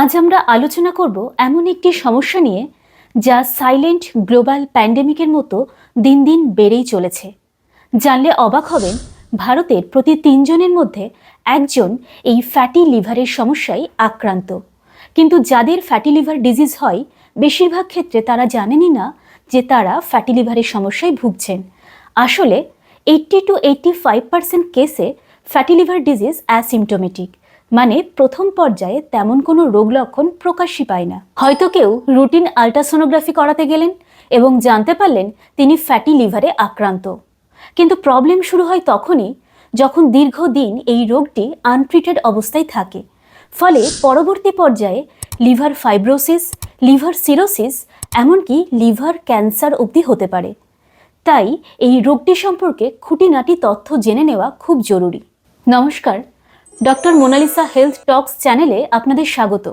আজ আমরা আলোচনা করব এমন একটি সমস্যা নিয়ে যা সাইলেন্ট গ্লোবাল প্যান্ডেমিকের মতো দিন দিন বেড়েই চলেছে। জানলে অবাক হবেন, ভারতের প্রতি তিনজনের মধ্যে একজন এই ফ্যাটি লিভারের সমস্যায় আক্রান্ত। কিন্তু যাদের ফ্যাটি লিভার ডিজিজ হয়, বেশিরভাগ ক্ষেত্রে তারা জানেনই না যে তারা ফ্যাটি লিভারের সমস্যায় ভুগছেন। আসলে eighty two eighty five percent কেসে ফ্যাটি লিভার ডিজিজ অ্যাসিমটোমেটিক মানে প্রথম পর্যায়ে তেমন কোনো রোগ লক্ষণ প্রকাশই পায় না। হয়তো কেউ রুটিন আলট্রাসোনোগ্রাফি করাতে গেলেন এবং জানতে পারলেন তিনি ফ্যাটি লিভারে আক্রান্ত। কিন্তু প্রবলেম শুরু হয় তখনই যখন দীর্ঘদিন এই রোগটি আনট্রিটেড অবস্থায় থাকে। ফলে পরবর্তী পর্যায়ে লিভার ফাইব্রোসিস, লিভার সিরোসিস, এমনকি লিভার ক্যান্সার অবধি হতে পারে। তাই এই রোগটি সম্পর্কে খুঁটিনাটি তথ্য জেনে নেওয়া খুব জরুরি। নমস্কার ডক্টর মোনালিসা হেলথ টক্স চ্যানেলে আপনাদের স্বাগত।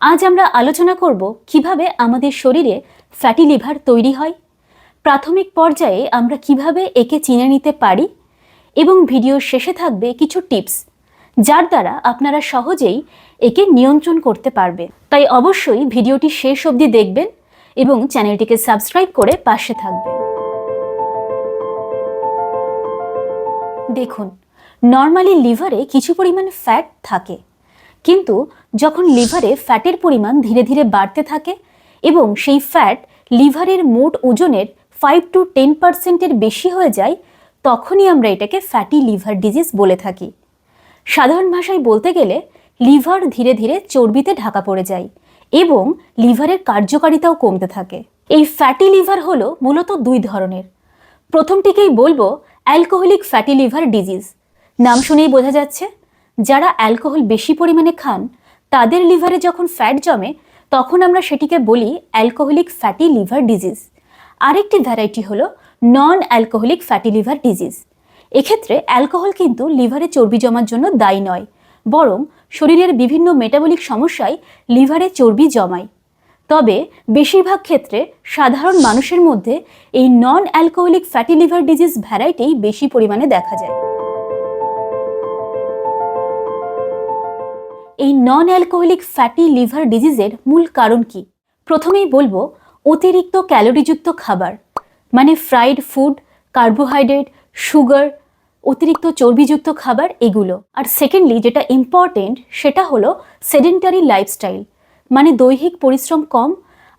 আজ আমরা আলোচনা করব কীভাবে আমাদের শরীরে ফ্যাটি লিভার তৈরি হয়, প্রাথমিক পর্যায়ে আমরা কীভাবে একে চিনে নিতে পারি, এবং ভিডিওর শেষে থাকবে কিছু টিপস, যার দ্বারা আপনারা সহজেই একে নিয়ন্ত্রণ করতে পারবে তাই অবশ্যই ভিডিওটি শেষ অবধি দেখবেন এবং চ্যানেলটিকে সাবস্ক্রাইব করে পাশে থাকবেন। দেখুন নর্মালি লিভারে কিছু পরিমাণ ফ্যাট থাকে। কিন্তু যখন লিভারে ফ্যাটের পরিমাণ ধীরে ধীরে বাড়তে থাকে এবং সেই ফ্যাট লিভারের মোট ওজনের ফাইভ টু টেন পার্সেন্টের বেশি হয়ে যায়, তখনই আমরা এটাকে ফ্যাটি লিভার ডিজিজ বলে থাকি। সাধারণ ভাষায় বলতে গেলে লিভার ধীরে ধীরে চর্বিতে ঢাকা পড়ে যায় এবং লিভারের কার্যকারিতাও কমতে থাকে। এই ফ্যাটি লিভার হলো মূলত দুই ধরনের। প্রথমটিকেই বলব অ্যালকোহলিক ফ্যাটি লিভার ডিজিজ নাম শুনেই বোঝা যাচ্ছে, যারা অ্যালকোহল বেশি পরিমাণে খান, তাদের লিভারে যখন ফ্যাট জমে, তখন আমরা সেটিকে বলি অ্যালকোহলিক ফ্যাটি লিভার ডিজিজ। আরেকটি ভ্যারাইটি হলো non alcoholic fatty liver disease এক্ষেত্রে অ্যালকোহল কিন্তু লিভারে চর্বি জমার জন্য দায়ী নয়, বরং শরীরের বিভিন্ন মেটাবলিক সমস্যায় লিভারে চর্বি জমায়। তবে বেশিরভাগ ক্ষেত্রে সাধারণ মানুষের মধ্যে এই non alcoholic fatty liver disease variety বেশি পরিমাণে দেখা যায়। এই নন অ্যালকোহলিক ফ্যাটি লিভার ডিজিজের মূল কারণ কি? প্রথমেই বলব, অতিরিক্ত ক্যালোরিযুক্ত খাবার মানে ফ্রাইড ফুড কার্বোহাইড্রেট সুগার অতিরিক্ত চর্বিযুক্ত খাবার এগুলো। আর সেকেন্ডলি যেটা ইম্পর্টেন্ট সেটা হলো সেডেন্টারি লাইফস্টাইল মানে দৈহিক পরিশ্রম কম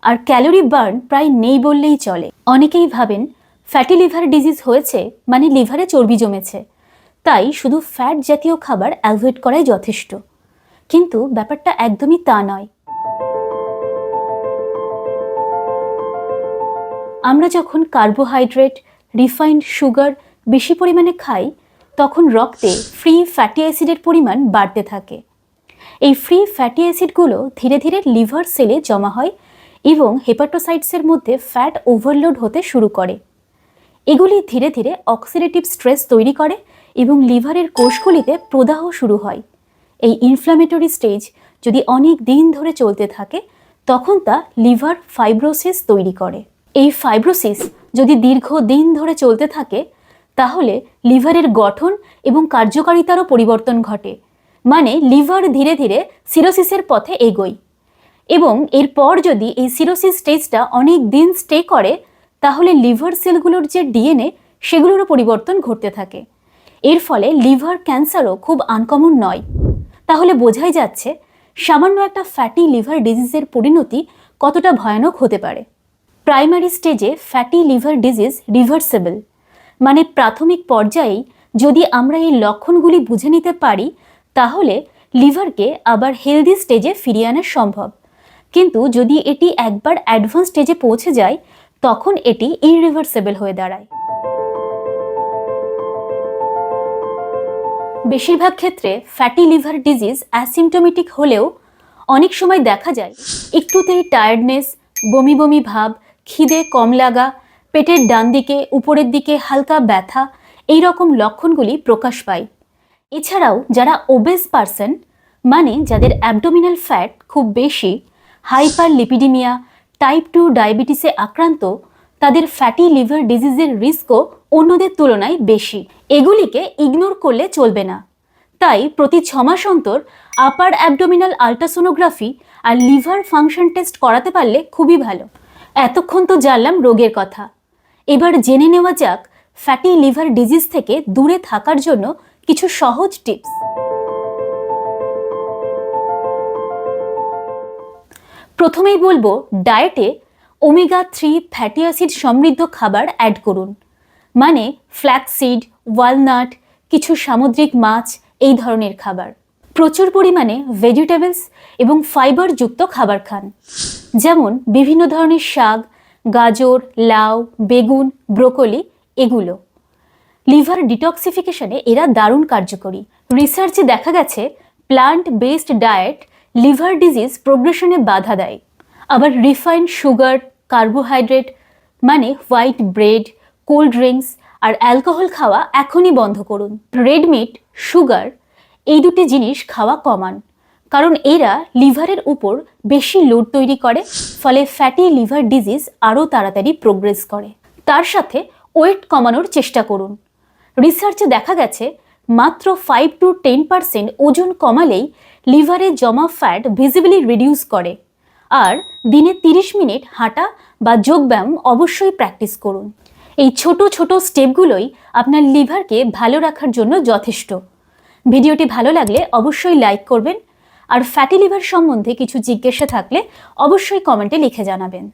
আর ক্যালোরি বার্ন প্রায় নেই বললেই চলে। অনেকেই ভাবেন ফ্যাটি লিভার ডিজিজ হয়েছে মানে লিভারে চর্বি জমেছে। তাই শুধু ফ্যাট জাতীয় খাবার অ্যাভয়েড করাই যথেষ্ট। কিন্তু ব্যাপারটা একদমই তা নয়। আমরা যখন কার্বোহাইড্রেট, রিফাইন্ড সুগার বেশি পরিমাণে খাই, তখন রক্তে ফ্রি ফ্যাটি অ্যাসিডের পরিমাণ বাড়তে থাকে। এই ফ্রি ফ্যাটি অ্যাসিডগুলো ধীরে ধীরে লিভার সেলে জমা হয় এবং হেপাটোসাইটসের মধ্যে ফ্যাট ওভারলোড হতে শুরু করে। এগুলি ধীরে ধীরে অক্সিডেটিভ স্ট্রেস তৈরি করে এবং লিভারের কোষগুলিতে প্রদাহ শুরু হয়। এই ইনফ্ল্যামেটরি স্টেজ যদি অনেক দিন ধরে চলতে থাকে, তখন তা লিভার ফাইব্রোসিস তৈরি করে। এই ফাইব্রোসিস যদি দীর্ঘ দিন ধরে চলতে থাকে, তাহলে লিভারের গঠন এবং কার্যকারিতারও পরিবর্তন ঘটে। মানে লিভার ধীরে ধীরে সিরোসিসের পথে এগোয়। এবং এরপর যদি এই সিরোসিস স্টেজটা অনেক দিন স্টে করে, তাহলে লিভার সেলগুলোর যে ডিএনএ সেগুলোরও পরিবর্তন ঘটতে থাকে। এর ফলে লিভার ক্যান্সারও খুব আনকমন নয়। তাহলে বোঝাই যাচ্ছে সামান্য একটা ফ্যাটি লিভার ডিজিজের পরিণতি কতটা ভয়ানক হতে পারে। প্রাইমারি স্টেজে ফ্যাটি লিভার ডিজিজ রিভার্সেবল মানে প্রাথমিক পর্যায়েই যদি আমরা এই লক্ষণগুলি বুঝে নিতে পারি, তাহলে লিভারকে আবার হেলদি স্টেজে ফিরিয়ে আনা সম্ভব। কিন্তু যদি এটি একবার অ্যাডভান্স স্টেজে পৌঁছে যায়, তখন এটি ইরিভার্সেবল হয়ে দাঁড়ায়। বেশিরভাগ ক্ষেত্রে ফ্যাটি লিভার ডিজিজ অ্যাসিমটোমেটিক হলেও অনেক সময় দেখা যায় একটুতেই টায়ার্ডনেস বমি বমি ভাব, খিদে কম লাগা, পেটের ডান দিকে, উপরের দিকে হালকা ব্যথা এই রকম লক্ষণগুলি প্রকাশ পায়। এছাড়াও যারা ওবেস পারসন মানে যাদের অ্যাবডোমিনাল ফ্যাট খুব বেশি হাইপার লিপিডিমিয়া টাইপ টু ডায়াবেটিসে আক্রান্ত তাদের ফ্যাটি লিভার ডিজিজের রিস্কও অন্যদের তুলনায় বেশি। এগুলিকে ইগনোর করলে চলবে না। তাই প্রতি ছ মাস অন্তর আপার অ্যাবডোমিনাল আল্ট্রাসোনোগ্রাফি আর লিভার ফাংশন টেস্ট করাতে পারলে খুবই ভালো। এতক্ষণ তো জানলাম রোগের কথা। এবার জেনে নেওয়া যাক ফ্যাটি লিভার ডিজিজ থেকে দূরে থাকার জন্য কিছু সহজ টিপস প্রথমেই বলব ডায়েটে ওমেগা থ্রি ফ্যাটি অ্যাসিড সমৃদ্ধ খাবার অ্যাড করুন। মানে ফ্ল্যাক্সিড ওয়ালনাট কিছু সামুদ্রিক মাছ, এই ধরনের খাবার। প্রচুর পরিমাণে ভেজিটেবলস এবং ফাইবারযুক্ত খাবার খান। যেমন বিভিন্ন ধরনের শাক, গাজর, লাউ, বেগুন, ব্রোকলি, এগুলো। লিভার ডিটক্সিফিকেশনে এরা দারুণ কার্যকরী। রিসার্চে দেখা গেছে plant based diet liver disease প্রোগ্রেশনে বাধা দেয়। আবার রিফাইন্ড সুগার কার্বোহাইড্রেট মানে হোয়াইট ব্রেড কোল্ড ড্রিঙ্কস আর অ্যালকোহল খাওয়া এখনই বন্ধ করুন। রেড মিট সুগার এই দুটি জিনিস খাওয়া কমান কারণ এরা লিভারের উপর বেশি লোড তৈরি করে, ফলে ফ্যাটি লিভার ডিজিজ আরও তাড়াতাড়ি প্রোগ্রেস করে। তার সাথে ওয়েট কমানোর চেষ্টা করুন। রিসার্চে দেখা গেছে, মাত্র ফাইভ টু টেন পার্সেন্ট ওজন কমালেই লিভারে জমা ফ্যাট ভিজিবলি রিডিউস করে। আর দিনে তিরিশ মিনিট হাঁটা বা যোগব্যায়াম অবশ্যই প্র্যাকটিস করুন। এই ছোট ছোট স্টেপগুলোই আপনার লিভারকে ভালো রাখার জন্য যথেষ্ট। ভিডিওটি ভালো লাগলে অবশ্যই লাইক করবেন আর ফ্যাটি লিভার সম্বন্ধে কিছু জিজ্ঞাসা থাকলে অবশ্যই কমেন্টে লিখে জানাবেন।